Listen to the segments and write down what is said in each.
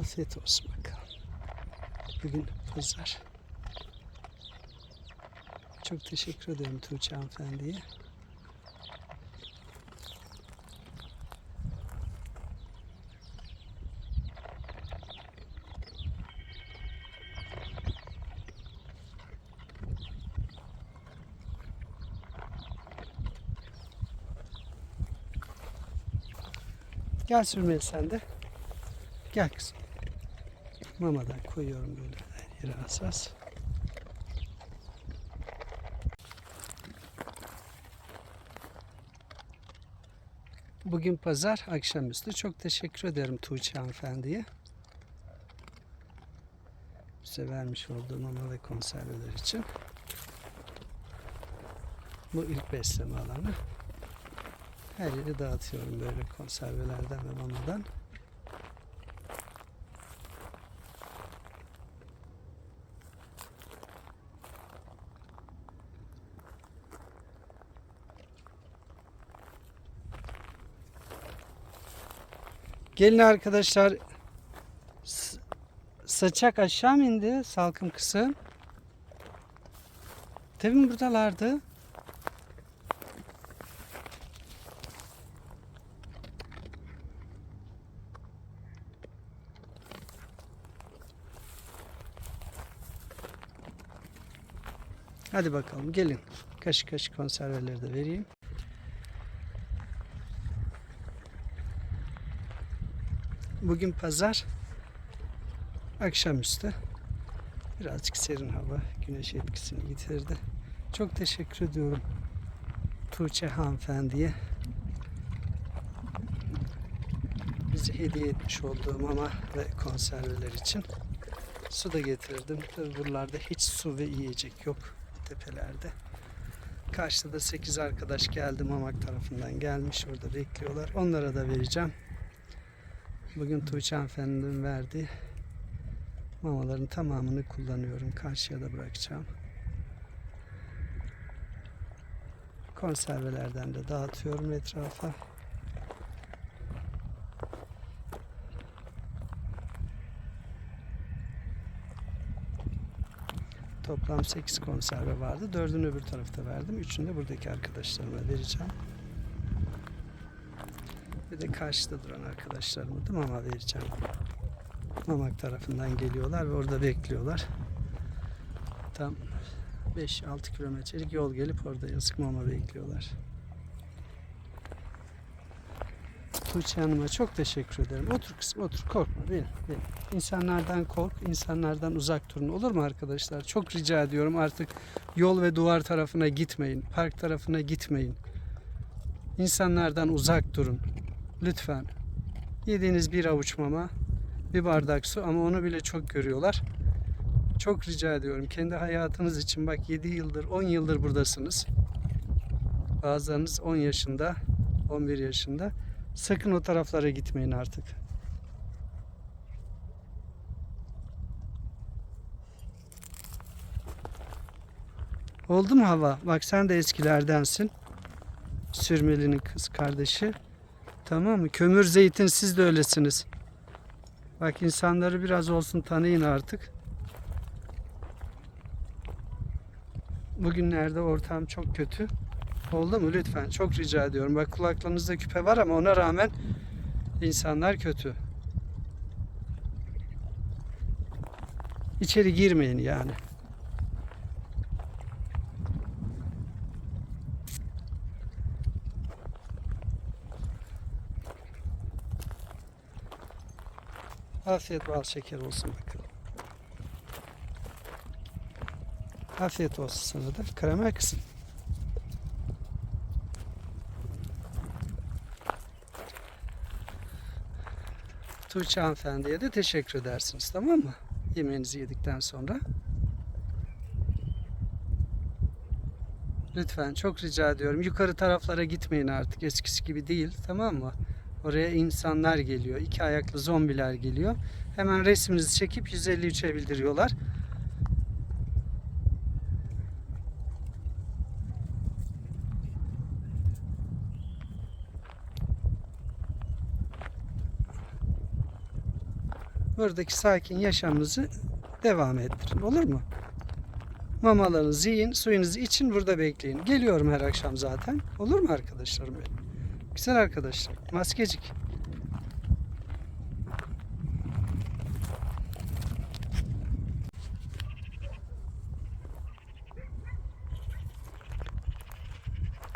Afiyet olsun bakalım. Bugün pazar. Çok teşekkür ederim Tuğçe hanımefendiye. Gel sürmeli sen de. Gel kızım. Mamadan koyuyorum böyle her yere hassas. Bugün pazar akşamüstü. Çok teşekkür ederim Tuğçe hanımefendiye. Bize vermiş olduğu mama ve konserveler için. Bu ilk besleme alanı. Her yeri dağıtıyorum böyle konservelerden ve mamadan. Gelin arkadaşlar. Saçak aşağı indi? Salkım kısım. Demin buradalardı. Hadi bakalım gelin. Kaşık kaşık konserveleri de vereyim. Bugün pazar. Akşamüstü. Birazcık serin hava güneş etkisini yitirdi. Çok teşekkür ediyorum Tuğçe hanımefendiye. Bize hediye etmiş olduğu mama ve konserveler için. Su da getirdim. Tabii buralarda hiç su ve yiyecek yok tepelerde. Karşıda da 8 arkadaş geldi Mamak tarafından gelmiş. Orada bekliyorlar. Onlara da vereceğim. Bugün Tuğçe hanımefendinin verdiği mamaların tamamını kullanıyorum. Karşıya da bırakacağım. Konservelerden de dağıtıyorum etrafa. Toplam 8 konserve vardı. 4'ünü öbür tarafta verdim. 3'ünü de buradaki arkadaşlarıma vereceğim. Bir de karşıda duran arkadaşlarıma da mama vereceğim. Mamak tarafından geliyorlar ve orada bekliyorlar. Tam 5-6 kilometrelik yol gelip orada yazık mama bekliyorlar. Tuğçe Hanım'a çok teşekkür ederim. Otur kızım otur korkma benim, benim. İnsanlardan kork, insanlardan uzak durun olur mu arkadaşlar? Çok rica ediyorum artık yol ve duvar tarafına gitmeyin, park tarafına gitmeyin. İnsanlardan uzak durun. Lütfen. Yediğiniz bir avuç mama, bir bardak su ama onu bile çok görüyorlar. Çok rica ediyorum kendi hayatınız için bak 7 yıldır 10 yıldır buradasınız. Bazılarınız 10 yaşında 11 yaşında. Sakın o taraflara gitmeyin artık. Oldu mu hava? Bak sen de eskilerdensin. Sürmeli'nin kız kardeşi. Tamam mı? Kömür zeytin siz de öylesiniz. Bak insanları biraz olsun tanıyın artık. Bugünlerde ortam çok kötü. Oldu mu lütfen? Çok rica ediyorum. Bak kulaklarınızda küpe var ama ona rağmen insanlar kötü. İçeri girmeyin yani. Afiyet bal şeker olsun bakalım. Afiyet olsun sana da. Karamel kısım. Tuğçe hanımefendiye de teşekkür edersiniz tamam mı? Yemeğinizi yedikten sonra. Lütfen çok rica ediyorum. Yukarı taraflara gitmeyin artık. Eskisi gibi değil tamam mı? Oraya insanlar geliyor. iki ayaklı zombiler geliyor. Hemen resminizi çekip 153'e bildiriyorlar. buradaki sakin yaşamınızı devam ettirin. Olur mu? Mamalarınızı yiyin, suyunuzu için burada bekleyin. Geliyorum her akşam zaten. Olur mu arkadaşlarım benim? Güzel arkadaşlar. Maskecik.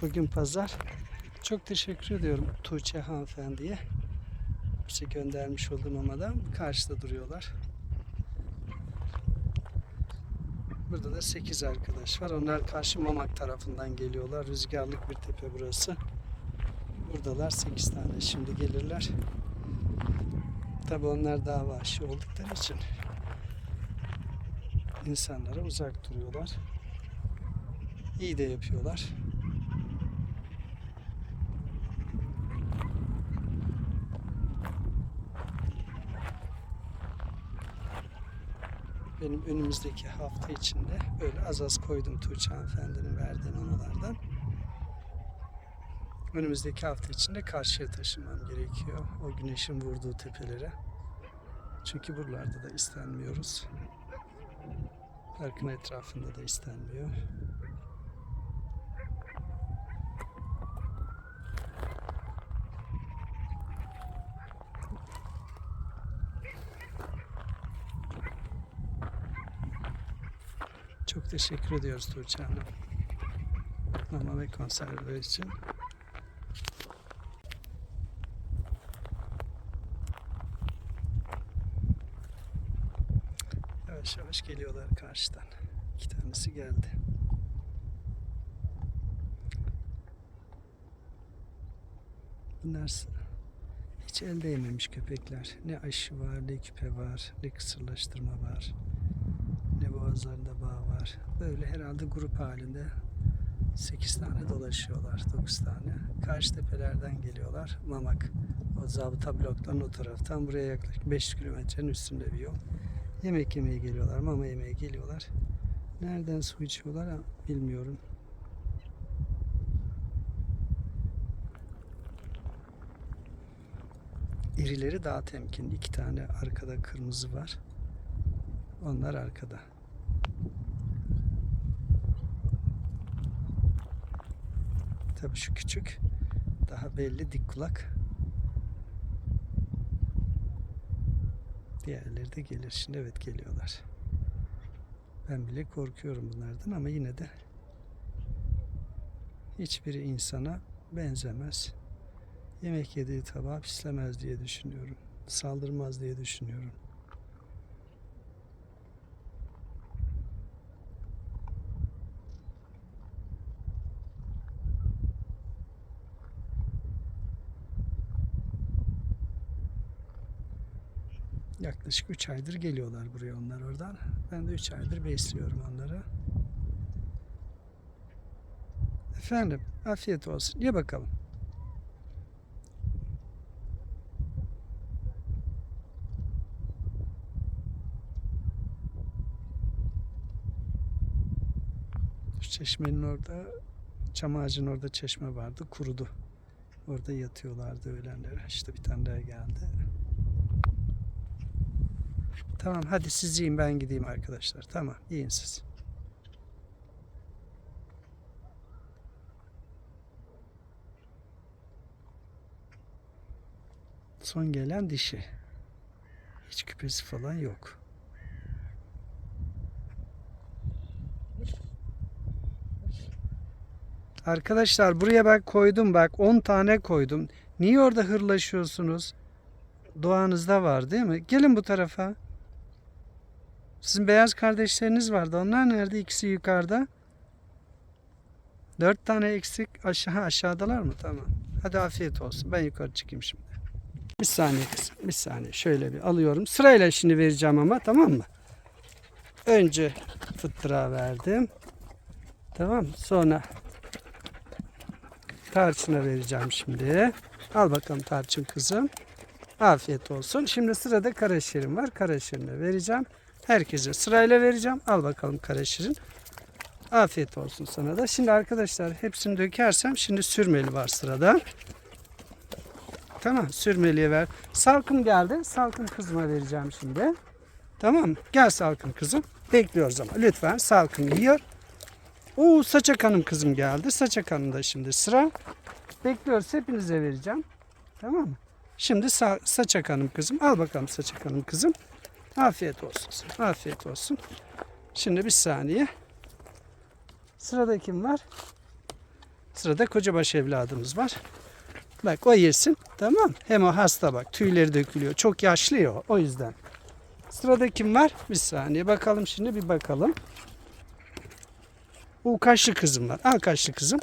Bugün pazar. Çok teşekkür ediyorum Tuğçe hanımefendiye. Bize göndermiş olduğu mamadan karşıda duruyorlar. Burada da 8 arkadaş var. Onlar karşı Mamak tarafından geliyorlar. Rüzgarlık bir tepe burası. Buradalar 8 tane. Şimdi gelirler. Tabi onlar daha vahşi oldukları için insanlara uzak duruyorlar. İyi de yapıyorlar. benim önümüzdeki hafta içinde böyle az az koydum Tuğçe hanımefendinin verdiği mamalardan. Önümüzdeki hafta içinde karşıya taşımam gerekiyor. O güneşin vurduğu tepelere. Çünkü buralarda da istenmiyoruz. Parkın etrafında da istenmiyor. Çok teşekkür ediyoruz Tuğçe Hanım. Mama ve konserveler için. Yavaş yavaş geliyorlar karşıdan. İki tanesi geldi. Bunlar hiç el değmemiş köpekler. Ne aşı var, ne küpe var, ne kısırlaştırma var. Ne boğazlarında bağ var. Böyle herhalde grup halinde 8 tane dolaşıyorlar. 9 tane. Karşı tepelerden geliyorlar. Mamak. O zabıta blokların o taraftan buraya yaklaşık 5 kilometrenin üstünde bir yol. Yemek yemeye geliyorlar. Mama yemeye geliyorlar. Nereden su içiyorlar bilmiyorum. İrileri daha temkinli. İki tane arkada kırmızı var. Onlar arkada. Tabii şu küçük daha belli dik kulak. Diğerleri de gelir. Şimdi evet geliyorlar. Ben bile korkuyorum bunlardan ama yine de hiçbiri insana benzemez. Yemek yediği tabağı pislemez diye düşünüyorum. Saldırmaz diye düşünüyorum. Yaklaşık 3 aydır geliyorlar buraya onlar oradan. Ben de 3 aydır besliyorum onları. Efendim, afiyet olsun. Ye bakalım. Şu çeşmenin orada, çam ağacının orada çeşme vardı, kurudu. Orada yatıyorlardı öğlenleri. İşte bir tane daha geldi. Tamam hadi siz yiyin ben gideyim arkadaşlar. Tamam yiyin siz. Son gelen dişi. Hiç küpesi falan yok. Arkadaşlar buraya bak koydum bak 10 tane koydum. Niye orada hırlaşıyorsunuz? Doğanızda var değil mi? Gelin bu tarafa. Sizin beyaz kardeşleriniz vardı. Onlar nerede? İkisi yukarıda. Dört tane eksik. Aşağı aşağıdalar mı? Tamam. Hadi afiyet olsun. Ben yukarı çıkayım şimdi. Bir saniye kızım. Bir saniye. Şöyle bir alıyorum. Sırayla şimdi vereceğim ama tamam mı? Önce fıttıra verdim. Tamam. Sonra tarçına vereceğim şimdi. Al bakalım tarçın kızım. Afiyet olsun. Şimdi sırada karaşerim var. Karaşerini vereceğim. Herkese sırayla vereceğim. Al bakalım karaşirin. Afiyet olsun sana da. Şimdi arkadaşlar hepsini dökersem şimdi sürmeli var sırada. Tamam sürmeliye ver. Salkım geldi. Salkım kızıma vereceğim şimdi. Tamam? Gel salkım kızım. Bekliyoruz ama lütfen salkım yiyor. Oo saçak hanım kızım geldi. Saçak hanım da şimdi sıra. Bekliyoruz hepinize vereceğim. Tamam mı? Şimdi sa- saçak hanım kızım. Al bakalım saçak hanım kızım. Afiyet olsun. Afiyet olsun. Şimdi bir saniye. Sırada kim var? Sırada kocabaş evladımız var. Bak o yesin. Tamam. Hem o hasta bak. Tüyleri dökülüyor. Çok yaşlı ya o. Yüzden. Sırada kim var? Bir saniye. Bakalım şimdi bir bakalım. O kaşlı kızım var. Al kaşlı kızım.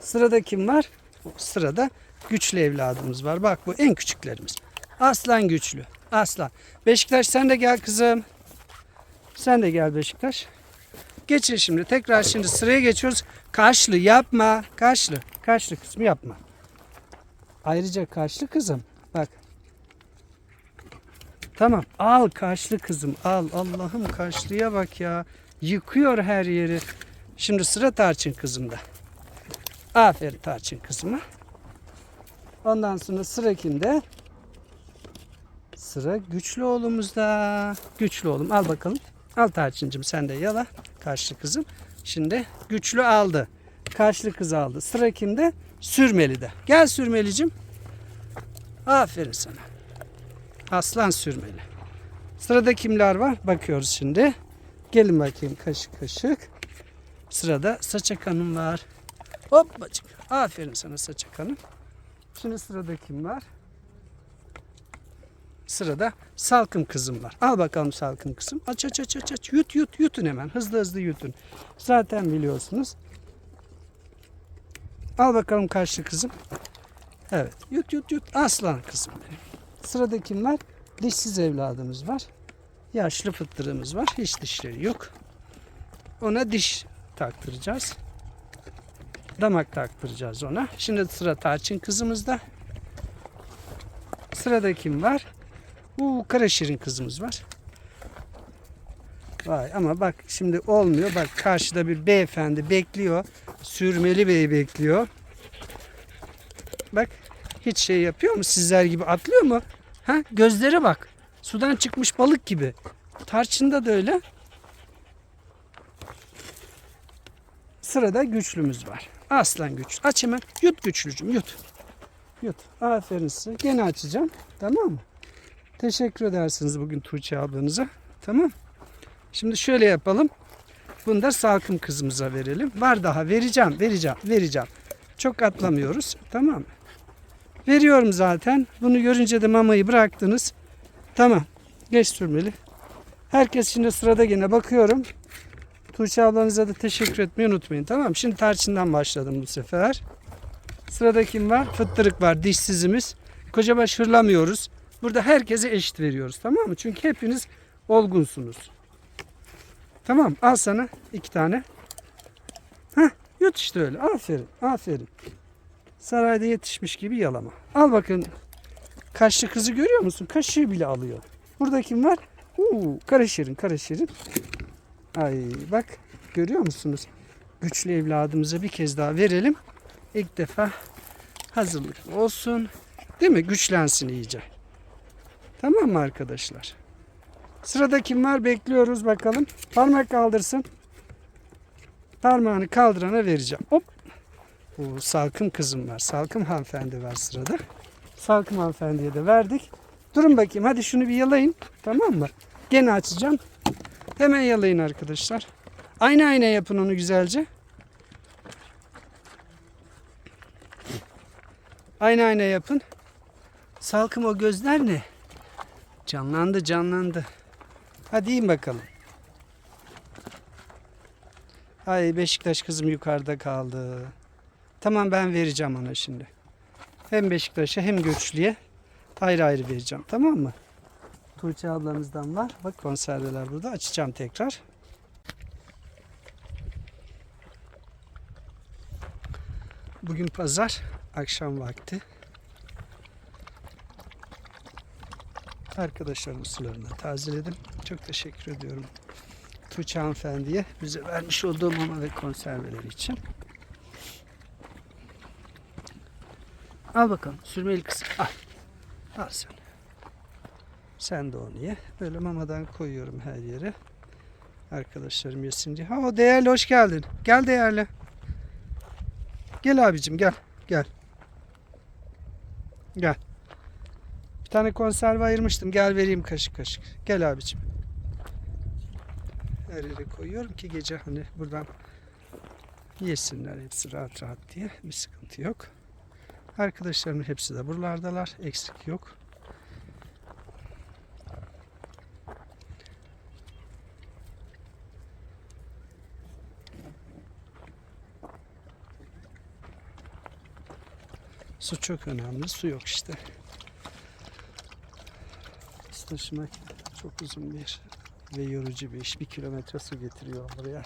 Sırada kim var? Sırada güçlü evladımız var. Bak bu en küçüklerimiz. Aslan güçlü. Aslan. Beşiktaş sen de gel kızım. Sen de gel Beşiktaş. Geçin şimdi. Tekrar şimdi sıraya geçiyoruz. Kaşlı yapma. Kaşlı. Kaşlı kızım yapma. Ayrıca kaşlı kızım. Bak. Tamam. Al kaşlı kızım. Al. Allah'ım kaşlıya bak ya. Yıkıyor her yeri. Şimdi sıra Tarçın kızımda. Aferin Tarçın kızıma. Ondan sonra sıra kimde? Sıra güçlü oğlumuzda. Güçlü oğlum al bakalım. Al Tarçıncığım sen de yala. Karşlı kızım. Şimdi güçlü aldı. Karşlı kız aldı. Sıra kimde? Sürmeli'de. Gel Sürmelicim. Aferin sana. Aslan Sürmeli. Sırada kimler var? Bakıyoruz şimdi. Gelin bakayım kaşık kaşık. Sırada Saçak Hanım var. Hoppacık. Aferin sana Saçak Hanım. Şimdi sırada kim var? Sırada salkım kızım var. Al bakalım salkım kızım. Aç aç aç aç aç. Yut yut yutun hemen. Hızlı hızlı yutun. Zaten biliyorsunuz. Al bakalım karşı kızım. Evet. Yut yut yut. Aslan kızım benim. Sırada kim var? Dişsiz evladımız var. Yaşlı fıttırığımız var. Hiç dişleri yok. Ona diş taktıracağız. Damak taktıracağız ona. Şimdi sıra Tarçın kızımızda. Sırada kim var? Bu kara şirin kızımız var. Vay ama bak şimdi olmuyor. Bak karşıda bir beyefendi bekliyor. Sürmeli bey bekliyor. Bak hiç şey yapıyor mu? Sizler gibi atlıyor mu? Ha gözlere bak. Sudan çıkmış balık gibi. Tarçında da öyle. Sırada güçlümüz var. Aslan güç. Aç hemen. Yut güçlücüm yut. Yut. Aferin size. Gene açacağım. Tamam mı? Teşekkür edersiniz bugün Tuğçe ablanıza. Tamam. Şimdi şöyle yapalım. Bunu da salkım kızımıza verelim. Var daha vereceğim, vereceğim, vereceğim. Çok atlamıyoruz. Tamam mı? Veriyorum zaten. Bunu görünce de mamayı bıraktınız. Tamam. Geç sürmeli. Herkes şimdi sırada gene bakıyorum. Tuğçe ablanıza da teşekkür etmeyi unutmayın. Tamam? Şimdi tarçından başladım bu sefer. Sırada kim var? Fıttırık var. Dişsizimiz. Kocabaş hırlamıyoruz. Burada herkese eşit veriyoruz. Tamam mı? Çünkü hepiniz olgunsunuz. Tamam. Al sana iki tane. Heh, yut işte öyle. Aferin. Aferin. Sarayda yetişmiş gibi yalama. Al bakın. Kaşlı kızı görüyor musun? Kaşığı bile alıyor. Burada kim var? Uuu, kara şirin, kara şirin. Ay bak görüyor musunuz? Güçlü evladımıza bir kez daha verelim. İlk defa hazırlıklı olsun. Değil mi? Güçlensin iyice. Tamam mı arkadaşlar? Sırada kim var? Bekliyoruz bakalım. Parmak kaldırsın. Parmağını kaldırana vereceğim. Hop. Bu salkım kızım var. Salkım hanımefendi var sırada. Salkım hanımefendiye de verdik. Durun bakayım. Hadi şunu bir yalayın. Tamam mı? Gene açacağım. Hemen yalayın arkadaşlar. Aynı ayna yapın onu güzelce. Aynı ayna yapın. Salkım o gözler ne? Canlandı canlandı. Hadi in bakalım. Ay Beşiktaş kızım yukarıda kaldı. Tamam ben vereceğim ona şimdi. Hem Beşiktaş'a hem Göçlü'ye ayrı ayrı vereceğim. Tamam mı? Tuğçe ablamızdan var. Bak konserveler burada. Açacağım tekrar. Bugün pazar. Akşam vakti. Arkadaşlarımın sularını tazeledim. Çok teşekkür ediyorum. Tuğçe hanımefendiye bize vermiş olduğu mama ve konserveleri için. Al bakalım sürmeli kısım. Al. Al sen. Sen de onu ye. Böyle mamadan koyuyorum her yere. Arkadaşlarım yesin diye. Ha o değerli hoş geldin. Gel değerli. Gel abicim gel. Gel. Gel. Bir tane konserve ayırmıştım. Gel vereyim kaşık kaşık. Gel abicim. Her yere koyuyorum ki gece hani buradan yesinler hepsi rahat rahat diye. Bir sıkıntı yok. Arkadaşlarımın hepsi de buralardalar. Eksik yok. Su çok önemli. Su yok işte. Su taşımak çok uzun bir ve yorucu bir iş. Bir kilometre su getiriyor buraya.